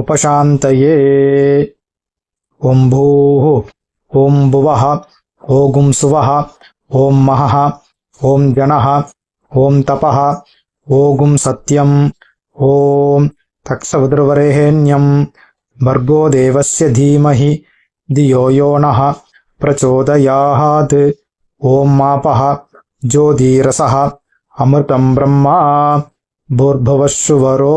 ఉపశాంతయే. ఓం భూ ఓం భువ ఓగుం సువ ఓం మహ ఓం జన ఓం తప ఓగుం సత్యం ఓం తక్షవదుర్వరేణ్యం. భర్గో దేవస్య ధీమహి ధియో యోన ప్రచోదయాత్. ఓం మాప జ్యోతిరస అమృతం బ్రహ్మా భూర్భవశువరో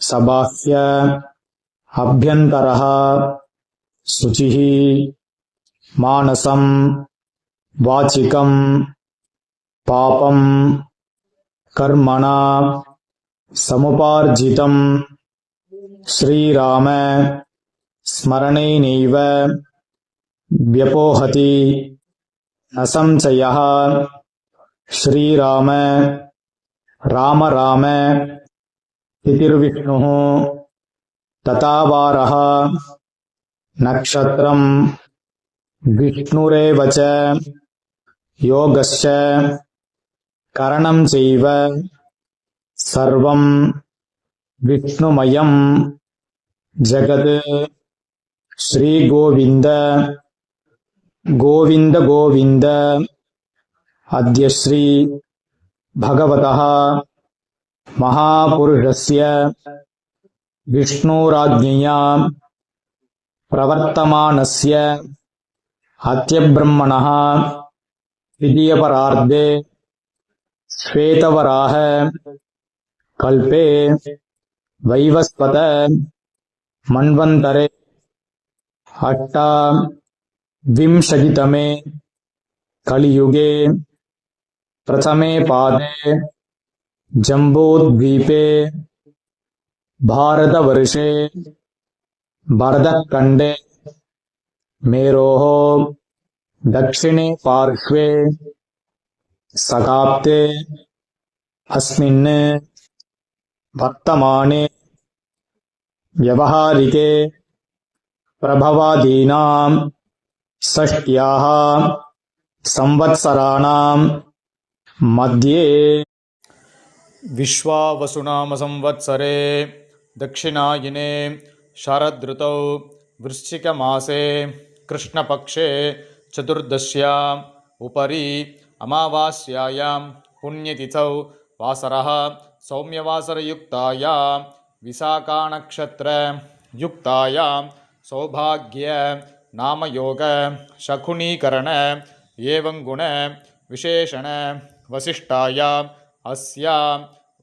पुण्डरीकाक्षम् सबाह्य अभ्यन्तरः शुचिः मानसम् वाचिकम् पापम् कर्मणा समुपार्जितम् श्रीराम स्मरणेनैव व्यपोहति न संशयः श्रीराम राम राम तिथिर्विष्णुः तथावारः। नक्षत्रम् विष्णुरेव च। योगश्च करणम् चैव। सर्वम् विष्णुमयम् जगत् श्रीगोविन्द। गोविन्द गोविन्द। अद्य श्री भगवतः महापुरुषस्य विष्णुराज्ञया प्रवर्तमानस्य हत्यब्रह्मणः द्वितीयपरार्धे श्वेतवराह कल्पे वैवस्वत मन्वन्तरे अष्टा विंशतितमे कलियुगे प्रथमे पादे जम्बूद्वीपे भारतवर्षे भरतखण्डे मेरोः दक्षिणे पार्श्वे सकाप्ते अस्मिन् वर्तमाने व्यवहारिके प्रभवादीनां षष्ट्याः संवत्सराणां मध्ये विश्वावसुनाम संवत्सरे दक्षिणायिने शरदृतौ वृश्चिकमासे कृष्णपक्षे चतुर्दश्याम् उपरि अमावास्यायां पुण्यतिथौ वासरः सौम्यवासरयुक्तायां विशाखानक्षत्रयुक्तायां सौभाग्य नामयोग शकुनीकरण एवं गुण विशेषण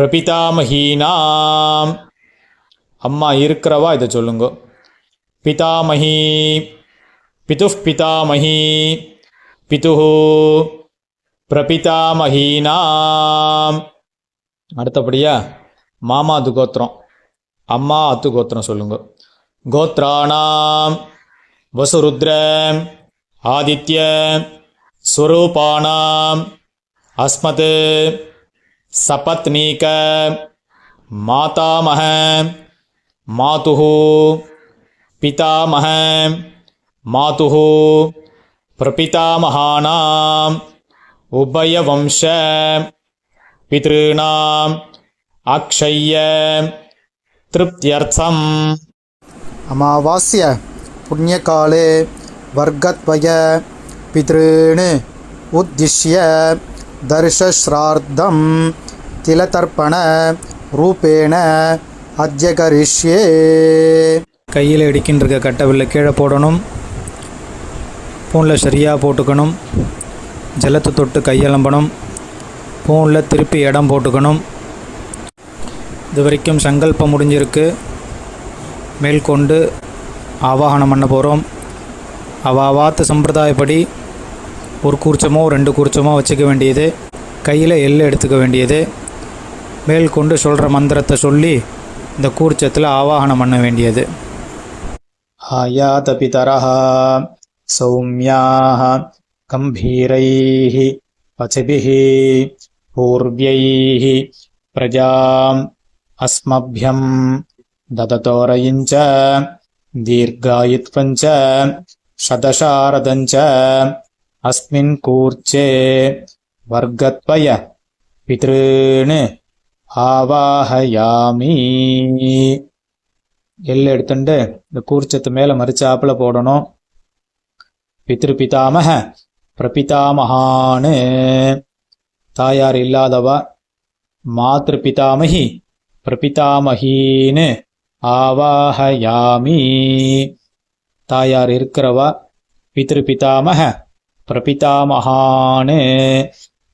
பிரபிதாமகீனாம் அம்மா இருக்கிறவா இதை சொல்லுங்க. பிதாமகி பிதுः பிதாமகி பிதுः பிரபிதாமகீனாம் அடுத்தபடியா மாமா அது கோத்திரம். அம்மா அத்து கோத்திரம் சொல்லுங்க. கோத்ராணாம் வசுருத்ர ஆதித்ய ஸ்வரூபானாம் அஸ்மத் சபத்னீக மாதாமக மாதுஹு பிதாமக மாதுஹு பிரபிதாமகானாம் உபயவம்ச பிதॄணாம் அக்ஷய திருப்தியர்த்தம். அமாவாஸ்ய புண்ணியகாலே வர்க்கத்வய பிதॄணு உத்திஷ்ய दर्शश्राद्धं तिलतर्पणरूपेण अद्य करिष्ये கையில் இடிக்கின்ற கட்டவில்லை கீழே போடணும் பூனில் சரியாக போட்டுக்கணும் ஜலத்தை தொட்டு கையலம்பணும் பூனில் திருப்பி இடம் போட்டுக்கணும் இது வரைக்கும் சங்கல்பம் முடிஞ்சிருக்கு மேற்கொண்டு ஆவாகனம் பண்ண போகிறோம் அவாவாத்து சம்பிரதாயப்படி ஒரு கூர்ச்சமோ ரெண்டு கூர்ச்சமோ வச்சுக்க வேண்டியது. கையில் எள்ளு எடுத்துக்க வேண்டியது. மேல் கொண்டு சொல்கிற மந்திரத்தை சொல்லி இந்த கூர்ச்சத்தில் ஆவாகனம் பண்ண வேண்டியது. ஆயாத பிதரஹா சௌமியாக கம்பீரைஹி பசிபிஹி பூர்வியைஹி பிரஜாம் அஸ்மபியம் தததோரையிஞ்ச தீர்காயித்வஞ்ச சதசாரதஞ்ச अस्मिन् कूर्चे वर्गत्वय पितॄन् आवाहयामि எள்ளு எடுத்துட்டு இந்த கூர்ச்சத்து மேலே மறிச்சாப்புல போடணும் பித்ரு பிதாமக பிரபிதாமகான்னு தாயார் இல்லாதவா மாத்ரு பிதாமகி பிரபிதாமகின்னு ஆவாஹயாமி தாயார் இருக்கிறவா பித்ரு பிதாமக பிரபிதாமகான்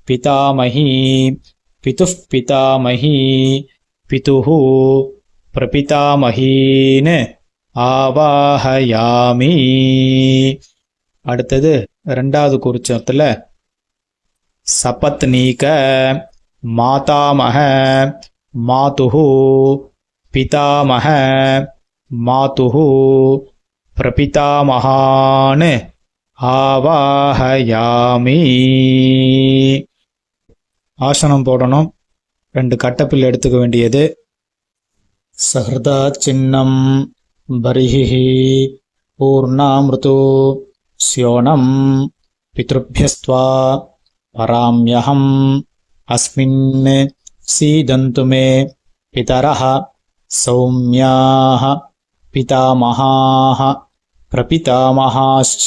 பிதாமகி பித்து பிதாமகி பிதுஹு பிரபிதாமகீன் ஆவாஹயாமி அடுத்தது ரெண்டாவது குறிச்சத்தில் சபத்னீக மாதாமக மாதுஹு பிதாமக மாதுஹு பிரபிதாமகான்னு ஆவாஹயாமி. ஆசனம் போடணும். ரெண்டு கட்டப்பில் எடுத்துக்க வேண்டியது. சஹதா சின்னம் பரிஹி பூர்ணாமிருது ஸ்யோனம் பித்ருபியஸ்துவா பராமியகம் அஸ்மின் சீதந்து மே பிதரஹ சௌமியாக பிதாமகாக பிரபிதாமகாச்ச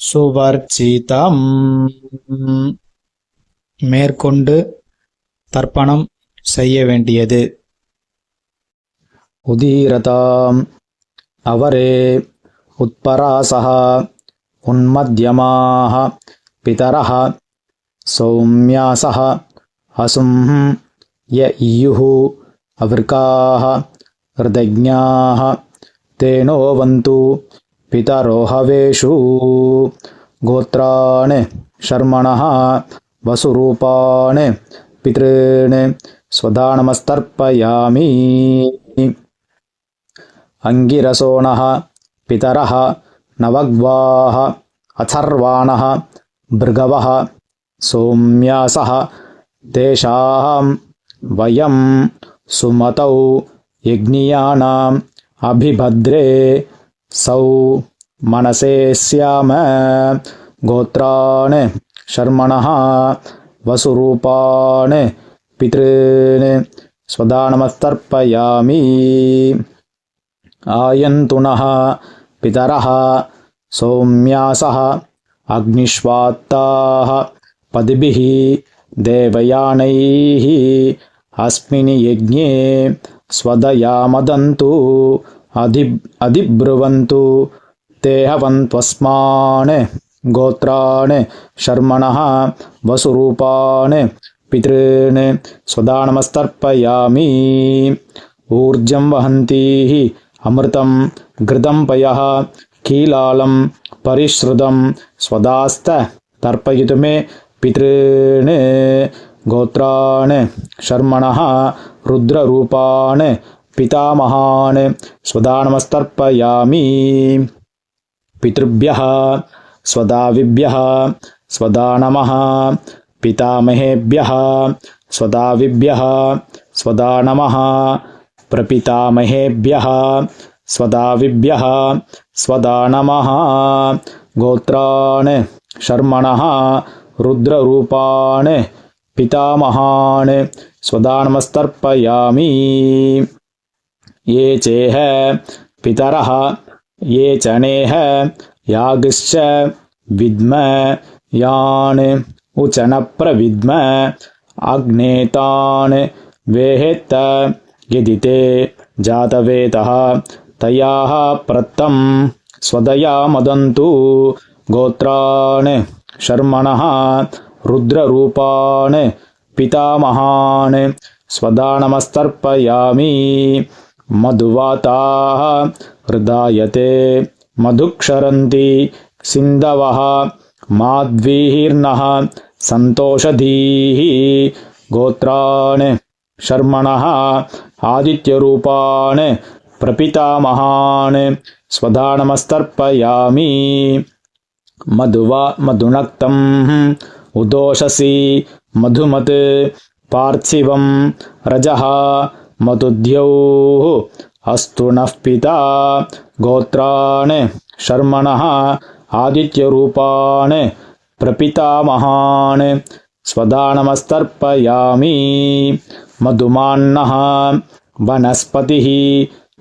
சுவர்ச்சிதம் மேற்கொண்டு தர்ப்பணம் செய்ய வேண்டியது उदीरताम् अवरे उत्परासः उन्मध्यमाः पितरः सौम्यासः असुं य इयुः अवृकाः हृदज्ञाः तेनोवन्तु पितरो हवेषु गोत्रान् शर्मणः वसुरूपान् पितॄन् स्वदानमस्तर्पयामि। अङ्गिरसोणः पितरः नवग्वाः अथर्वाणः भृगवः सोम्यासः तेषां वयं सुमतौ यज्ञियानाम् अभिभद्रे सौ मनसे स्याम गोत्रान् शर्मणः वसुरूपान् पितॄन् स्वदानमस्तर्पयामि। आयन्तु नः पितरः सौम्यासः अग्निष्वात्ताः पदिभिः देवयानैः अस्मिन् यज्ञे स्वदया मदन्तु अधि अधिब्रुवन्तु ते हवन्त्वस्मान् गोत्रान् शर्मणः वसुरूपान् पितॄन् स्वदानमस्तर्पयामि। ऊर्जं वहन्तीः अमृतं घृतं पयः कीलालं परिश्रुतं स्वदास्त तर्पयितु मे पितॄन्। गोत्रान् शर्मणः रुद्ररूपान् पितामहान् स्वदानमस्तर्पयामि। पितृभ्यः स्वदाविभ्यः स्वदा नमः पितामहेभ्यः स्वदाविभ्यः स्वदा नमः प्रपितामहेभ्यः स्वदाविभ्यः स्वदा नमः गोत्रान् शर्मणः रुद्ररूपान् पितामहान् स्वदानमस्तर्पयामि ये चेह पितरः ये चनेह यागिश्च विद्म यान् उचनप्रविद्म अग्नेतान् वेहेत्त यदि ते जातवेतः तयाः प्रत्तं स्वदया मदन्तु। गोत्रान् शर्मणः रुद्ररूपान् पितामहान् स्वदानमस्तर्पयामि मधुवाताः हृदायते मधुक्षरन्ति सिन्धवः माध्वीर्नः सन्तोषधीः गोत्रान् शर्मणः आदित्यरूपान् प्रपितामहान् स्वदानमस्तर्पयामि मधुवा मधुनक्तं उदोषसि मधुमत् पार्थिवं रजः मधुद्यौः अस्तु नः पिता गोत्रान् शर्मणः आदित्यरूपान् प्रपितामहान् स्वदानमस्तर्पयामि। मधुमान्नः वनस्पतिः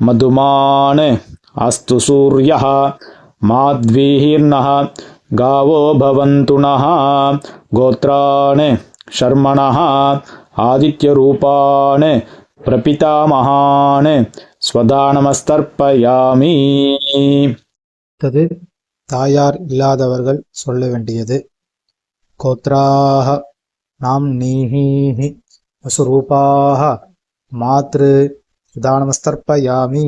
मधुमान् अस्तु सूर्यः माध्वीर्नः गावो भवन्तु नः गोत्रान् शर्मणः आदित्यरूपान् प्रपितामहान् स्वदानमस्तर्पयामि அடுத்தது தாயார் இல்லாதவர்கள் சொல்ல வேண்டியது கோத்ராக நாம் நீஹி வசுரூபாக மாத்ரு சுதானமஸ்தர்ப்பயாமி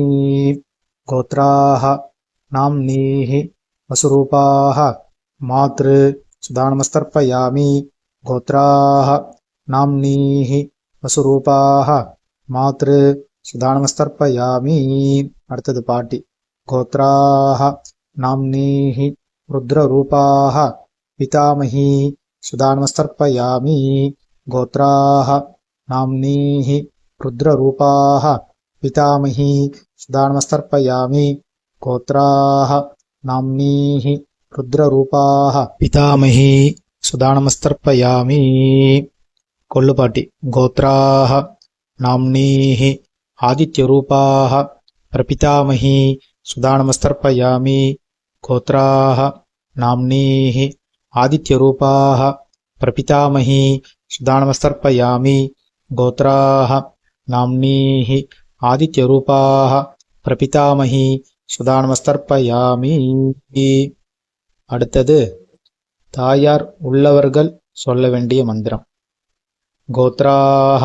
கோத்ராக நாம் நீஹி வசுரூபாக மாத்ரு சுதானமஸ்தர்ப்பயாமி கோத்ராக நாம் நீஹி வசுரூபாக மாத்ரு சுதானமஸ்தர்ப்பயாமி அடுத்தது பாட்டி கோத்ராஹ நாம்னேஹி ருத்ரரூபாஹ பிதாமஹி சுதானமஸ்தர்ப்பயாமி கோத்ராஹ நாம்னேஹி ருத்ரரூபாஹ பிதாமஹி சுதானமஸ்தர்ப்பயாமி கோத்ராஹ நாம்னேஹி ருத்ரரூபாஹ பிதாமஹி சுதானமஸ்தர்ப்பயாமி கொள்ளுபாட்டி கோத்ராஹ नाम्नीः आदित्यरूपाः प्रपितामही सुदानमस्तर्पयामि गोत्राः नाम्नीः आदित्यरूपाः प्रपितामही सुदानमस्तर्पयामि गोत्राः नाम्नीः आदित्यरूपाः प्रपितामही சுதானமஸ்தர்ப்பயாமி அடுத்தது தாயார் உள்ளவர்கள் சொல்ல வேண்டிய மந்திரம் கோத்ராக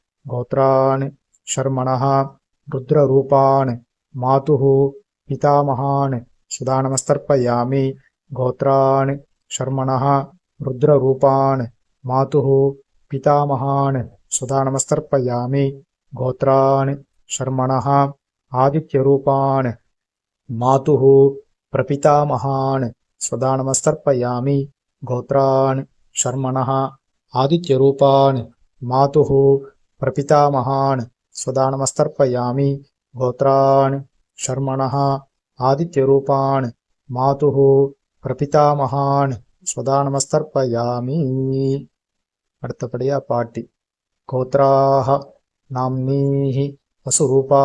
गोत्रान् शर्मणः रुद्ररूपान् मातुः पितामहान् स्वदानमस्तर्पयामि गोत्रान् शर्मणः रुद्ररूपान् मातुः पितामहान् सुधानमस्तर्पयामि गोत्रान् शर्मणः आदित्यरूपान् मातुः प्रपितामहान् स्वदानमस्तर्पयामि गोत्रान् शर्मणः आदित्यरूपान् मातुः ప్రపితామహాన్ స్వదానమస్తర్పయామి గోత్రాన్ శర్మణ ఆదిత్యరూపాన్ మాతు ప్రపితామహాన్ స్వదానమస్తర్పయామి అర్థపడియా పాటి గోత్రాహ నామ్నీ వసురూపా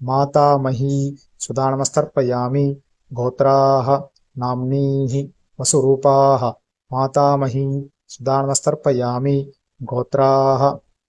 మాతామహీ సుదానమస్తర్పయామి గోత్రాహ నామ్నీ వసురూపా మాతామహీ సుదానమస్తర్పయామి గోత్రాహ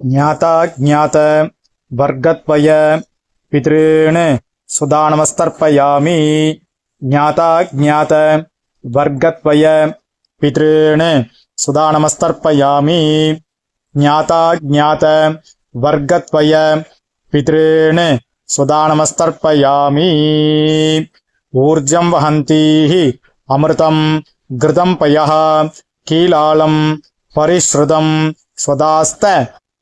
ज्ञाता ज्ञात वर्गत्वय पितॄन् सुदानमस्तर्पयामि ज्ञाता ज्ञात वर्गत्वय पितॄन् सुदानमस्तर्पयामि ज्ञाता ज्ञात वर्गत्वय पितॄन् सुदानमस्तर्पयामि ऊर्जं वहन्तीः अमृतं घृतं पयः कीलालं परिश्रुतं स्वदास्त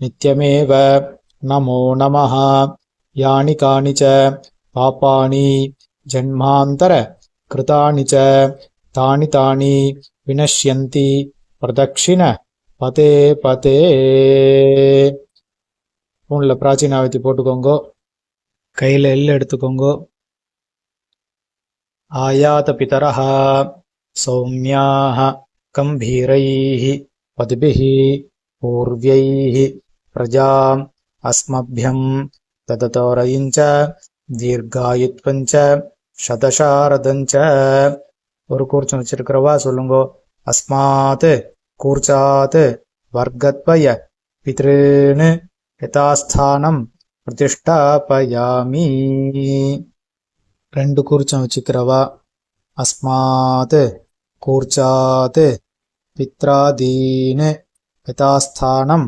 నిత్యమేవ నమో నమ యాని కాని చ పాపాని జన్మాంతర కృతాని చ తాని తాని వినశ్యంతి ప్రదక్షిణ పతే పతే உள்ள பிராச்சீனாவத்தி போட்டுக்கோங்க கையில் எல் எடுத்துக்கோங்க ஆயாத பிதரஹா சௌமியாக கம்பீரை பதிபிகி பூர்வியை प्रजाम् अस्मभ्यं ददतोरयिं च தீர்காயுத்வம் ச சதசாரதம் ச ஒரு கூர்ச்சம் வச்சிருக்கிறவா சொல்லுங்கோ அஸ்மாத் கூர்ச்சாத் வர்க்கத்வய பித்ருன்னு யதாஸ்தானம் பிரதிஷ்டாபயாமி ரெண்டு கூர்ச்சம் வச்சுக்கிறவா அஸ்மாத் கூர்ச்சாத் பித்ராதீன் யதாஸ்தானம்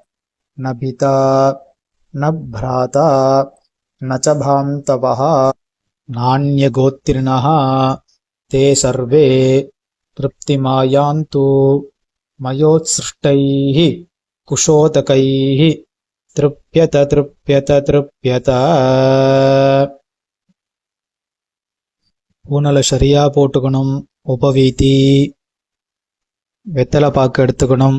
ந பிதா ந பிராதா ந ச பாந்தவः नान्यगोत्रिणः ते सर्वे तृप्तिमायान्तु मयोत्सृष्टैः कुशोदकैः तृप्यत तृप्यत तृप्यत பூனலை சரியா போட்டுக்கணும் உபவீதி வெத்தலை பாக்கு எடுத்துக்கணும்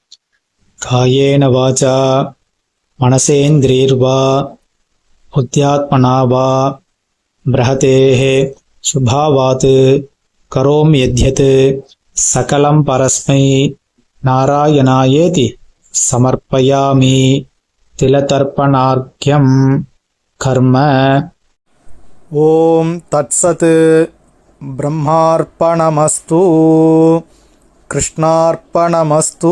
కాయేన వాచ మనసేంద్రియర్వా బుద్ధ్యాత్మనా వా బృహతే శుభావాత్ కరోమ్యధ్యత్ సకలం పరస్మై నారాయణాయేతి సమర్పయామి తిలతర్పణార్ఘ్యం కర్మ ఓం తత్సత్ బ్రహ్మార్పణమస్తు కృష్ణార్పణమస్తు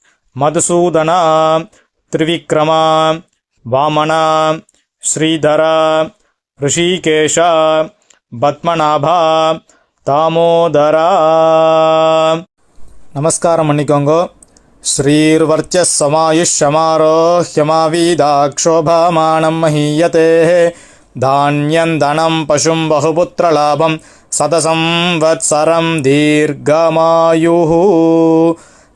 மதுசூதனா திரிவிக்ரமா வாமனா ஸ்ரீதரா ரிஷிகேஷா பத்மநாபா தாமோதரா. நமஸ்காரம் பண்ணிக்கோங்க. ஸ்ரீர்வர்ச்சமாயுஷமாரோஹ்யமாவீதாக்ஷோபாமானம் மஹீயதே. தானியந்தனம் பசும் பகுபுத்திரலாபம் சதசம் வத்சரம் தீர்க்கமாயு